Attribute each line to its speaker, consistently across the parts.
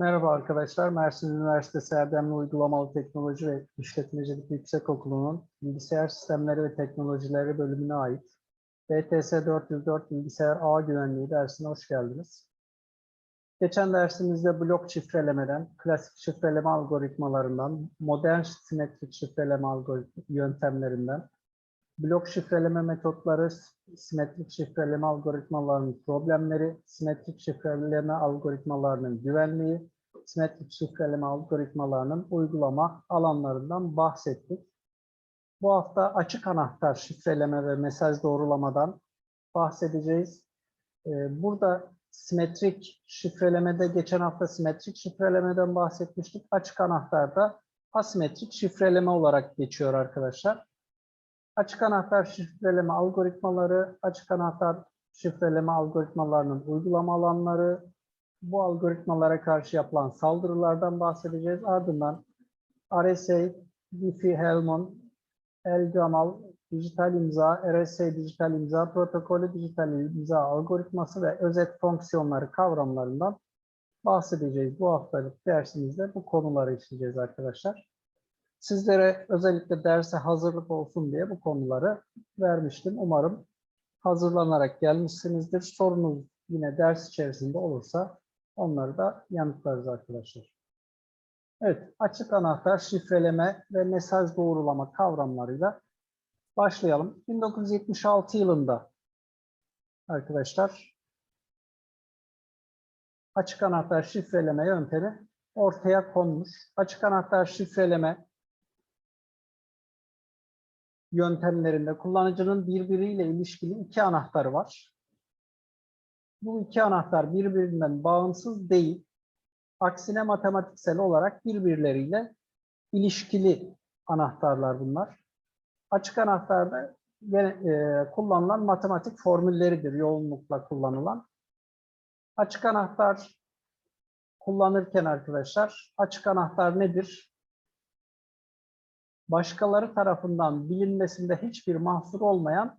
Speaker 1: Merhaba arkadaşlar. Mersin Üniversitesi Erdemli Uygulamalı Teknoloji ve İşletmecilik Yüksekokulu'nun Bilgisayar Sistemleri ve Teknolojileri bölümüne ait BTS 404 Bilgisayar Ağ Güvenliği dersine hoş geldiniz. Geçen dersimizde blok şifrelemeden, klasik şifreleme algoritmalarından, modern simetrik şifreleme yöntemlerinden, blok şifreleme metotları, simetrik şifreleme algoritmalarının problemleri, simetrik şifreleme algoritmalarının güvenliği, simetrik şifreleme algoritmalarının uygulama alanlarından bahsettik. Bu hafta açık anahtar şifreleme ve mesaj doğrulamadan bahsedeceğiz. Ee, Burada simetrik şifrelemede, geçen hafta simetrik şifrelemeden bahsetmiştik. Açık anahtarda asimetrik şifreleme olarak geçiyor arkadaşlar. Açık anahtar şifreleme algoritmaları, açık anahtar şifreleme algoritmalarının uygulama alanları, bu algoritmalara karşı yapılan saldırılardan bahsedeceğiz. Ardından RSA, Diffie-Hellman, El-Gamal, dijital imza, RSA dijital imza protokolü, dijital imza algoritması ve özet fonksiyonları kavramlarından bahsedeceğiz. Bu haftalık dersimizde bu konuları işleyeceğiz arkadaşlar. Sizlere özellikle derse hazırlık olsun diye bu konuları vermiştim. Umarım hazırlanarak gelmişsinizdir. Sorunuz yine ders içerisinde olursa onları da yanıtlarız arkadaşlar. Evet, açık anahtar şifreleme ve mesaj doğrulama kavramlarıyla başlayalım. 1976 yılında arkadaşlar açık anahtar şifreleme yöntemi ortaya konmuş. Açık anahtar şifreleme yöntemlerinde kullanıcının birbiriyle ilişkili iki anahtarı var. Bu iki anahtar birbirinden bağımsız değil, aksine matematiksel olarak birbirleriyle ilişkili anahtarlar bunlar. Açık anahtarda e, kullanılan matematik formülleridir yoğunlukla kullanılan. Açık anahtar kullanırken arkadaşlar, açık anahtar nedir? Başkaları tarafından bilinmesinde hiçbir mahsur olmayan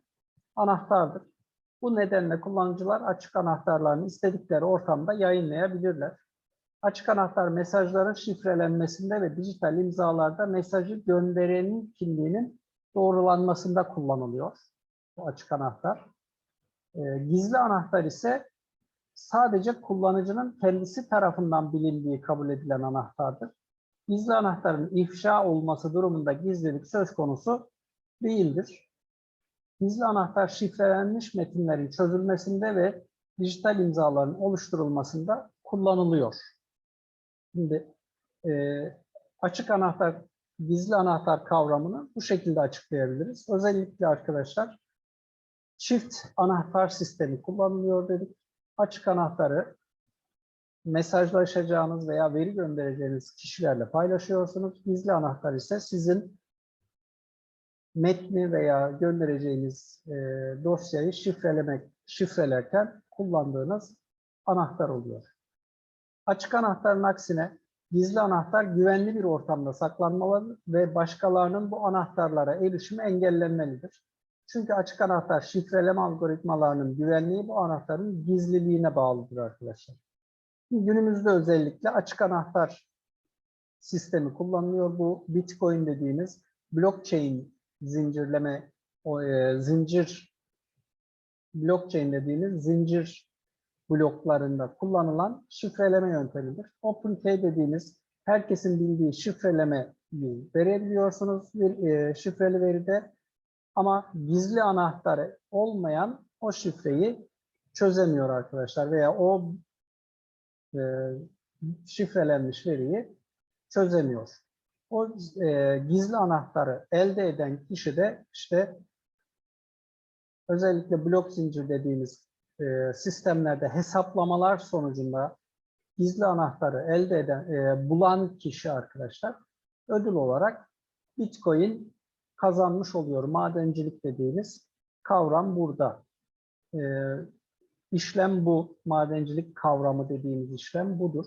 Speaker 1: anahtardır. Bu nedenle kullanıcılar açık anahtarlarını istedikleri ortamda yayınlayabilirler. Açık anahtar mesajların şifrelenmesinde ve dijital imzalarda mesajı gönderenin kimliğinin doğrulanmasında kullanılıyor. Bu açık anahtar. E, gizli anahtar ise sadece kullanıcının kendisi tarafından bilindiği kabul edilen anahtardır gizli anahtarın ifşa olması durumunda gizlilik söz konusu değildir. Gizli anahtar şifrelenmiş metinlerin çözülmesinde ve dijital imzaların oluşturulmasında kullanılıyor. Şimdi e, açık anahtar, gizli anahtar kavramını bu şekilde açıklayabiliriz. Özellikle arkadaşlar çift anahtar sistemi kullanılıyor dedik. Açık anahtarı mesajlaşacağınız veya veri göndereceğiniz kişilerle paylaşıyorsunuz. Gizli anahtar ise sizin metni veya göndereceğiniz e, dosyayı şifrelemek, şifrelerken kullandığınız anahtar oluyor. Açık anahtarın aksine gizli anahtar güvenli bir ortamda saklanmalı ve başkalarının bu anahtarlara erişimi engellenmelidir. Çünkü açık anahtar şifreleme algoritmalarının güvenliği bu anahtarın gizliliğine bağlıdır arkadaşlar. Günümüzde özellikle açık anahtar sistemi kullanılıyor. Bu Bitcoin dediğimiz blockchain zincirleme, o, e, zincir blockchain dediğimiz zincir bloklarında kullanılan şifreleme yöntemidir. OpenKey dediğimiz herkesin bildiği şifrelemeyi verebiliyorsunuz bir e, şifreli veride ama gizli anahtarı olmayan o şifreyi çözemiyor arkadaşlar veya o e, şifrelenmiş veriyi çözemiyor. O e, gizli anahtarı elde eden kişi de işte özellikle blok zincir dediğimiz e, sistemlerde hesaplamalar sonucunda gizli anahtarı elde eden, bulan kişi arkadaşlar ödül olarak Bitcoin kazanmış oluyor. Madencilik dediğimiz kavram burada. İşlem bu, madencilik kavramı dediğimiz işlem budur.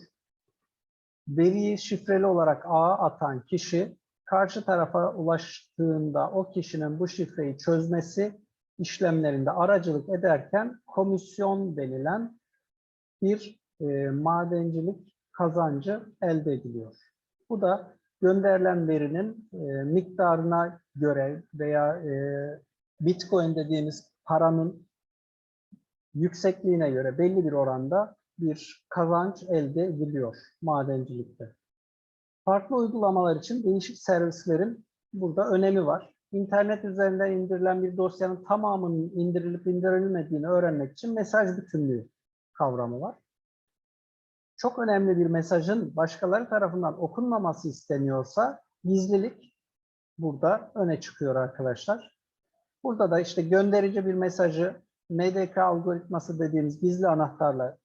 Speaker 1: Veriyi şifreli olarak ağa atan kişi, karşı tarafa ulaştığında o kişinin bu şifreyi çözmesi işlemlerinde aracılık ederken komisyon denilen bir e, madencilik kazancı elde ediliyor. Bu da gönderilen verinin e, miktarına göre veya e, Bitcoin dediğimiz paranın yüksekliğine göre belli bir oranda bir kazanç elde ediliyor madencilikte. Farklı uygulamalar için değişik servislerin burada önemi var. İnternet üzerinden indirilen bir dosyanın tamamının indirilip indirilmediğini öğrenmek için mesaj bütünlüğü kavramı var. Çok önemli bir mesajın başkaları tarafından okunmaması isteniyorsa gizlilik burada öne çıkıyor arkadaşlar. Burada da işte gönderici bir mesajı MDK algoritması dediğimiz gizli anahtarla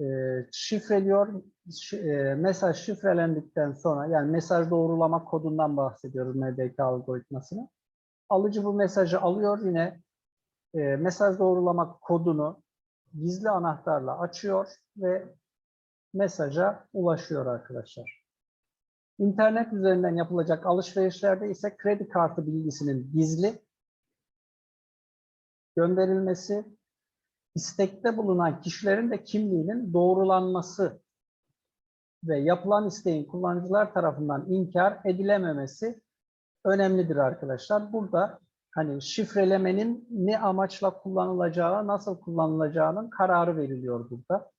Speaker 1: e, şifreliyor. Ş- e, mesaj şifrelendikten sonra yani mesaj doğrulama kodundan bahsediyoruz MDK algoritmasını. Alıcı bu mesajı alıyor yine e, mesaj doğrulama kodunu gizli anahtarla açıyor ve mesaja ulaşıyor arkadaşlar. İnternet üzerinden yapılacak alışverişlerde ise kredi kartı bilgisinin gizli gönderilmesi, istekte bulunan kişilerin de kimliğinin doğrulanması ve yapılan isteğin kullanıcılar tarafından inkar edilememesi önemlidir arkadaşlar. Burada hani şifrelemenin ne amaçla kullanılacağı, nasıl kullanılacağının kararı veriliyor burada.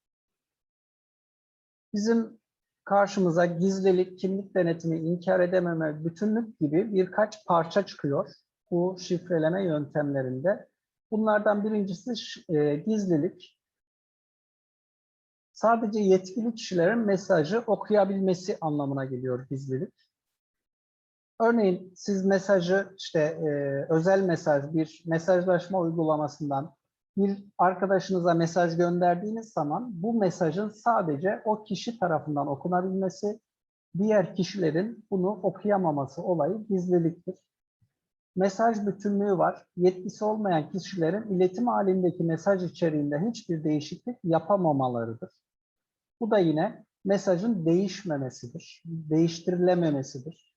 Speaker 1: Bizim karşımıza gizlilik, kimlik denetimi, inkar edememe, bütünlük gibi birkaç parça çıkıyor bu şifreleme yöntemlerinde. Bunlardan birincisi e, gizlilik. Sadece yetkili kişilerin mesajı okuyabilmesi anlamına geliyor gizlilik. Örneğin siz mesajı işte e, özel mesaj bir mesajlaşma uygulamasından bir arkadaşınıza mesaj gönderdiğiniz zaman bu mesajın sadece o kişi tarafından okunabilmesi, diğer kişilerin bunu okuyamaması olayı gizliliktir. Mesaj bütünlüğü var. Yetkisi olmayan kişilerin iletim halindeki mesaj içeriğinde hiçbir değişiklik yapamamalarıdır. Bu da yine mesajın değişmemesidir, değiştirilememesidir.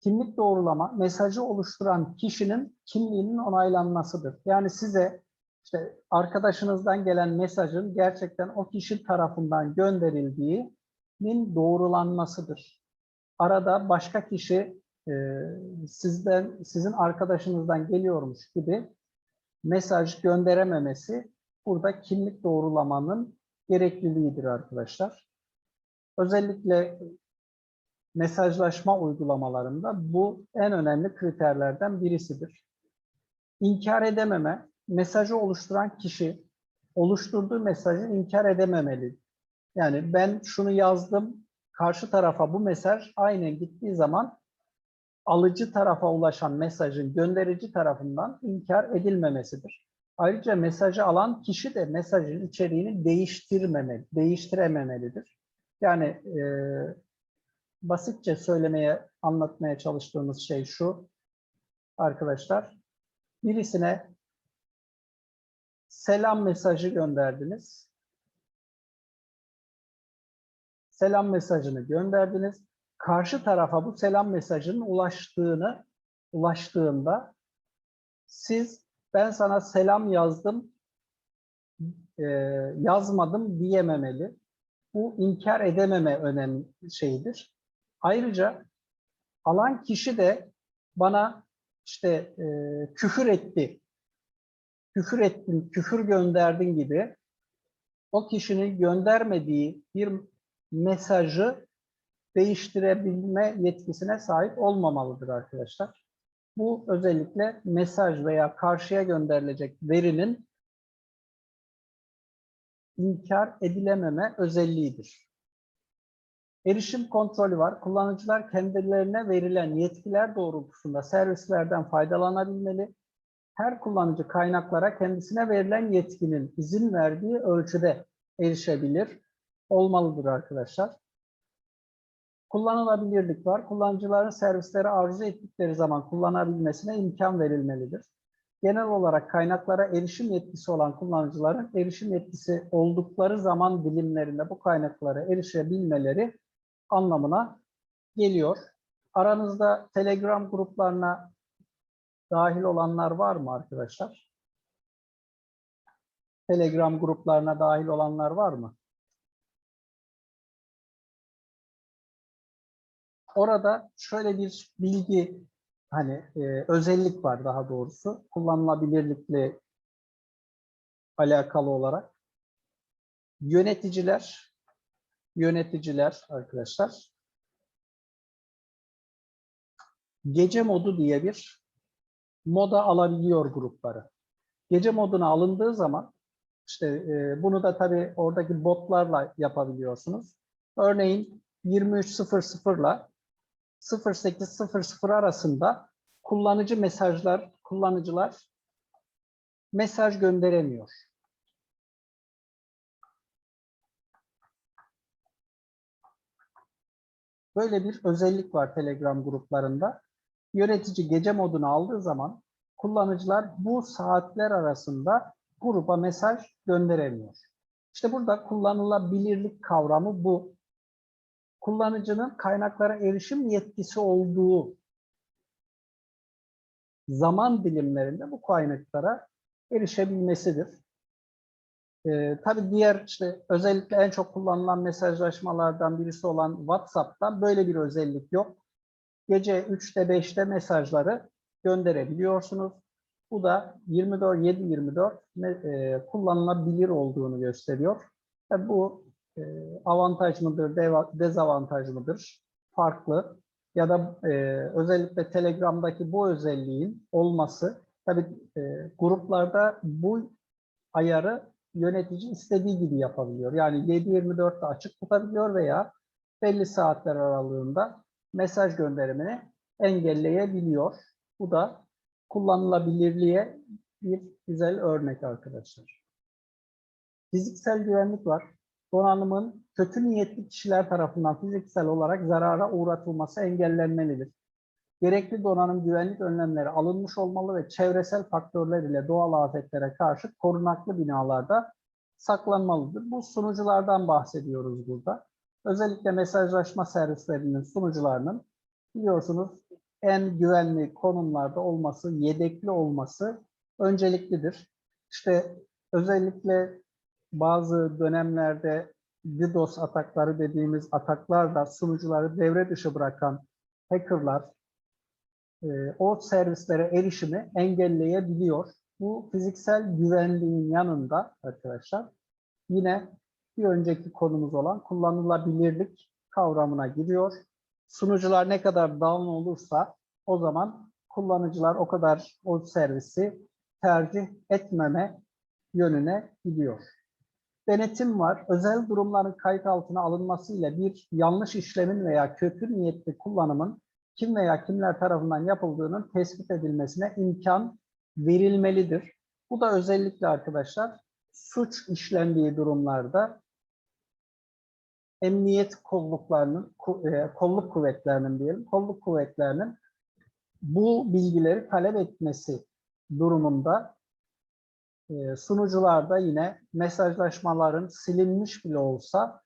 Speaker 1: Kimlik doğrulama, mesajı oluşturan kişinin kimliğinin onaylanmasıdır. Yani size işte arkadaşınızdan gelen mesajın gerçekten o kişi tarafından gönderildiğinin doğrulanmasıdır. Arada başka kişi e, sizden sizin arkadaşınızdan geliyormuş gibi mesaj gönderememesi burada kimlik doğrulamanın gerekliliğidir arkadaşlar. Özellikle mesajlaşma uygulamalarında bu en önemli kriterlerden birisidir. İnkar edememe, mesajı oluşturan kişi oluşturduğu mesajı inkar edememeli. Yani ben şunu yazdım, karşı tarafa bu mesaj aynen gittiği zaman alıcı tarafa ulaşan mesajın gönderici tarafından inkar edilmemesidir. Ayrıca mesajı alan kişi de mesajın içeriğini değiştirmemeli, değiştirememelidir. Yani e, basitçe söylemeye, anlatmaya çalıştığımız şey şu arkadaşlar. Birisine selam mesajı gönderdiniz. Selam mesajını gönderdiniz. Karşı tarafa bu selam mesajının ulaştığını ulaştığında siz ben sana selam yazdım e, yazmadım diyememeli. Bu inkar edememe önemli şeyidir. Ayrıca alan kişi de bana işte e, küfür etti, küfür ettin, küfür gönderdin gibi o kişinin göndermediği bir mesajı değiştirebilme yetkisine sahip olmamalıdır arkadaşlar. Bu özellikle mesaj veya karşıya gönderilecek verinin inkar edilememe özelliğidir. Erişim kontrolü var. Kullanıcılar kendilerine verilen yetkiler doğrultusunda servislerden faydalanabilmeli. Her kullanıcı kaynaklara kendisine verilen yetkinin izin verdiği ölçüde erişebilir olmalıdır arkadaşlar. Kullanılabilirlik var. Kullanıcıların servisleri arzu ettikleri zaman kullanabilmesine imkan verilmelidir. Genel olarak kaynaklara erişim yetkisi olan kullanıcıların erişim yetkisi oldukları zaman dilimlerinde bu kaynaklara erişebilmeleri anlamına geliyor. Aranızda Telegram gruplarına dahil olanlar var mı arkadaşlar? Telegram gruplarına dahil olanlar var mı? Orada şöyle bir bilgi hani e, özellik var daha doğrusu kullanılabilirlikle alakalı olarak yöneticiler yöneticiler arkadaşlar gece modu diye bir moda alabiliyor grupları. Gece moduna alındığı zaman işte e, bunu da tabii oradaki botlarla yapabiliyorsunuz. Örneğin 23.00 ile 08.00 arasında kullanıcı mesajlar, kullanıcılar mesaj gönderemiyor. Böyle bir özellik var Telegram gruplarında. Yönetici gece modunu aldığı zaman kullanıcılar bu saatler arasında gruba mesaj gönderemiyor. İşte burada kullanılabilirlik kavramı bu. Kullanıcının kaynaklara erişim yetkisi olduğu zaman dilimlerinde bu kaynaklara erişebilmesidir. Ee, tabii diğer işte özellikle en çok kullanılan mesajlaşmalardan birisi olan WhatsApp'ta böyle bir özellik yok. Gece 3'te 5'te mesajları gönderebiliyorsunuz. Bu da 24 7-24 e, kullanılabilir olduğunu gösteriyor. E, bu e, avantaj mıdır, dezavantaj mıdır? Farklı. Ya da e, özellikle Telegram'daki bu özelliğin olması, tabii e, gruplarda bu ayarı yönetici istediği gibi yapabiliyor. Yani 7-24'te açık tutabiliyor veya belli saatler aralığında mesaj gönderimini engelleyebiliyor. Bu da kullanılabilirliğe bir güzel örnek arkadaşlar. Fiziksel güvenlik var. Donanımın kötü niyetli kişiler tarafından fiziksel olarak zarara uğratılması engellenmelidir. Gerekli donanım güvenlik önlemleri alınmış olmalı ve çevresel faktörler ile doğal afetlere karşı korunaklı binalarda saklanmalıdır. Bu sunuculardan bahsediyoruz burada. Özellikle mesajlaşma servislerinin sunucularının biliyorsunuz en güvenli konumlarda olması, yedekli olması önceliklidir. İşte özellikle bazı dönemlerde DDoS atakları dediğimiz ataklarla sunucuları devre dışı bırakan hackerlar e, o servislere erişimi engelleyebiliyor. Bu fiziksel güvenliğin yanında arkadaşlar yine bir önceki konumuz olan kullanılabilirlik kavramına giriyor sunucular ne kadar down olursa o zaman kullanıcılar o kadar o servisi tercih etmeme yönüne gidiyor. Denetim var. Özel durumların kayıt altına alınmasıyla bir yanlış işlemin veya kötü niyetli kullanımın kim veya kimler tarafından yapıldığının tespit edilmesine imkan verilmelidir. Bu da özellikle arkadaşlar suç işlendiği durumlarda emniyet kolluklarının, e, kolluk kuvvetlerinin diyelim, kolluk kuvvetlerinin bu bilgileri talep etmesi durumunda sunucularda yine mesajlaşmaların silinmiş bile olsa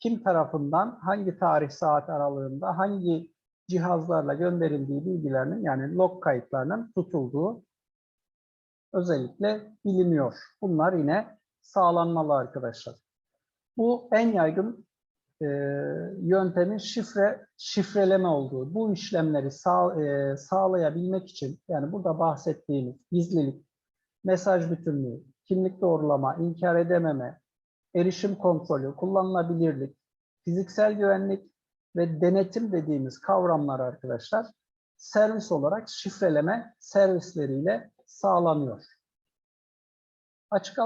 Speaker 1: kim tarafından hangi tarih saat aralığında hangi cihazlarla gönderildiği bilgilerinin yani log kayıtlarının tutulduğu özellikle biliniyor. Bunlar yine sağlanmalı arkadaşlar. Bu en yaygın e, yöntemin şifre şifreleme olduğu. Bu işlemleri sağ, e, sağlayabilmek için yani burada bahsettiğimiz gizlilik, mesaj bütünlüğü, kimlik doğrulama, inkar edememe, erişim kontrolü, kullanılabilirlik, fiziksel güvenlik ve denetim dediğimiz kavramlar arkadaşlar servis olarak şifreleme servisleriyle sağlanıyor açık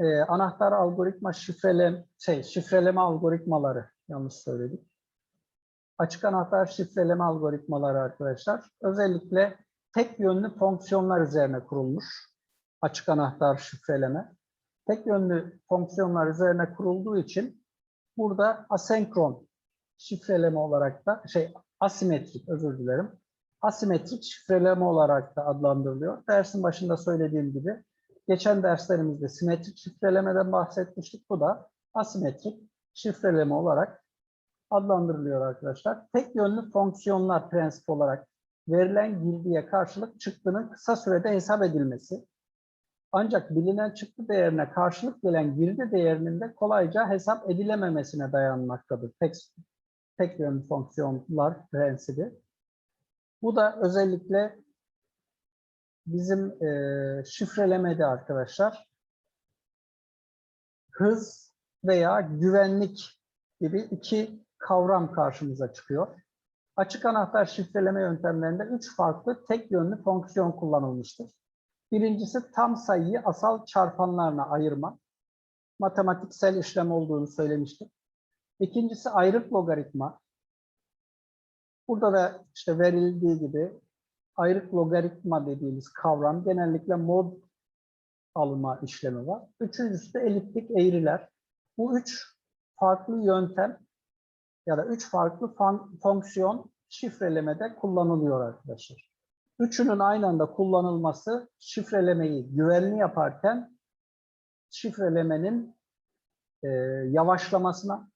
Speaker 1: e, anahtar algoritma şifreleme, şey, şifreleme algoritmaları yanlış söyledik. Açık anahtar şifreleme algoritmaları arkadaşlar özellikle tek yönlü fonksiyonlar üzerine kurulmuş açık anahtar şifreleme. Tek yönlü fonksiyonlar üzerine kurulduğu için burada asenkron şifreleme olarak da şey asimetrik özür dilerim. Asimetrik şifreleme olarak da adlandırılıyor. Dersin başında söylediğim gibi Geçen derslerimizde simetrik şifrelemeden bahsetmiştik. Bu da asimetrik şifreleme olarak adlandırılıyor arkadaşlar. Tek yönlü fonksiyonlar prensip olarak verilen girdiye karşılık çıktının kısa sürede hesap edilmesi. Ancak bilinen çıktı değerine karşılık gelen girdi değerinin de kolayca hesap edilememesine dayanmaktadır. Tek tek yönlü fonksiyonlar prensibi. Bu da özellikle bizim e, şifrelemede arkadaşlar hız veya güvenlik gibi iki kavram karşımıza çıkıyor. Açık anahtar şifreleme yöntemlerinde üç farklı tek yönlü fonksiyon kullanılmıştır. Birincisi tam sayıyı asal çarpanlarına ayırma. Matematiksel işlem olduğunu söylemiştim. İkincisi ayrık logaritma. Burada da işte verildiği gibi ayrık logaritma dediğimiz kavram genellikle mod alma işlemi var. Üçüncüsü de eliptik eğriler. Bu üç farklı yöntem ya da üç farklı fon- fonksiyon şifrelemede kullanılıyor arkadaşlar. Üçünün aynı anda kullanılması şifrelemeyi güvenli yaparken şifrelemenin e, yavaşlamasına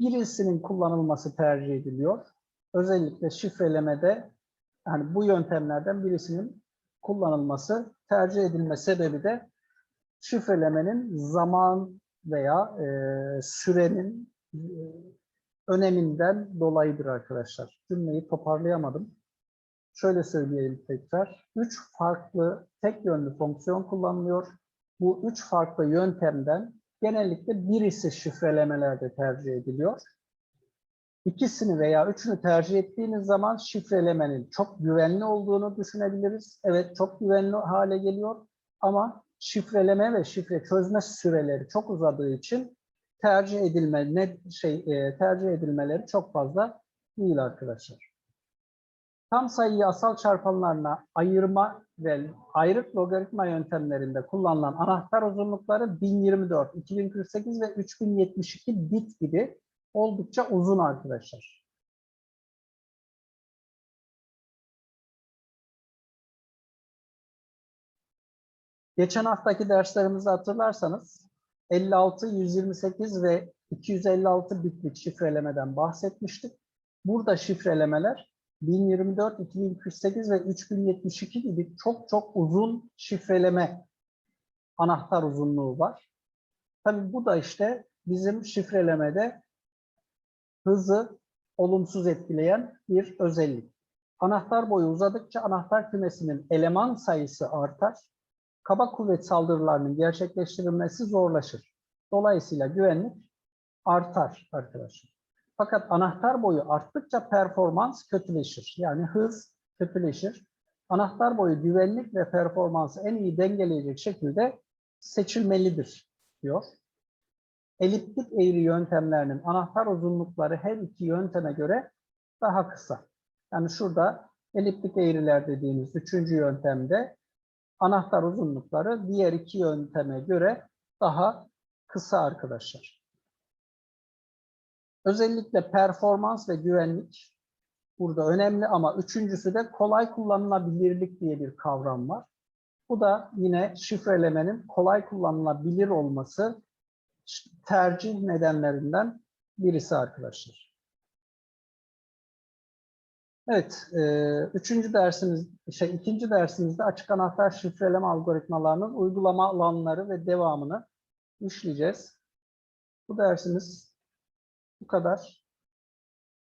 Speaker 1: birisinin kullanılması tercih ediliyor. Özellikle şifrelemede yani bu yöntemlerden birisinin kullanılması tercih edilme sebebi de şifrelemenin zaman veya e, sürenin e, öneminden dolayıdır arkadaşlar. Cümleyi toparlayamadım. Şöyle söyleyelim tekrar. Üç farklı tek yönlü fonksiyon kullanılıyor. Bu üç farklı yöntemden genellikle birisi şifrelemelerde tercih ediliyor. İkisini veya üçünü tercih ettiğiniz zaman şifrelemenin çok güvenli olduğunu düşünebiliriz. Evet çok güvenli hale geliyor ama şifreleme ve şifre çözme süreleri çok uzadığı için tercih edilme ne şey e, tercih edilmeleri çok fazla değil arkadaşlar. Tam sayıyı asal çarpanlarına ayırma ve ayrık logaritma yöntemlerinde kullanılan anahtar uzunlukları 1024, 2048 ve 3072 bit gibi oldukça uzun arkadaşlar. Geçen haftaki derslerimizi hatırlarsanız 56, 128 ve 256 bitlik şifrelemeden bahsetmiştik. Burada şifrelemeler 1024, 2048 ve 3072 gibi çok çok uzun şifreleme anahtar uzunluğu var. Tabii bu da işte bizim şifrelemede hızı olumsuz etkileyen bir özellik. Anahtar boyu uzadıkça anahtar kümesinin eleman sayısı artar. Kaba kuvvet saldırılarının gerçekleştirilmesi zorlaşır. Dolayısıyla güvenlik artar arkadaşlar. Fakat anahtar boyu arttıkça performans kötüleşir. Yani hız kötüleşir. Anahtar boyu güvenlik ve performansı en iyi dengeleyecek şekilde seçilmelidir diyor. Eliptik eğri yöntemlerinin anahtar uzunlukları her iki yönteme göre daha kısa. Yani şurada eliptik eğriler dediğimiz üçüncü yöntemde anahtar uzunlukları diğer iki yönteme göre daha kısa arkadaşlar. Özellikle performans ve güvenlik burada önemli ama üçüncüsü de kolay kullanılabilirlik diye bir kavram var. Bu da yine şifrelemenin kolay kullanılabilir olması tercih nedenlerinden birisi arkadaşlar. Evet, e, üçüncü dersimiz, şey ikinci dersimizde açık anahtar şifreleme algoritmalarının uygulama alanları ve devamını işleyeceğiz. Bu dersimiz bu kadar.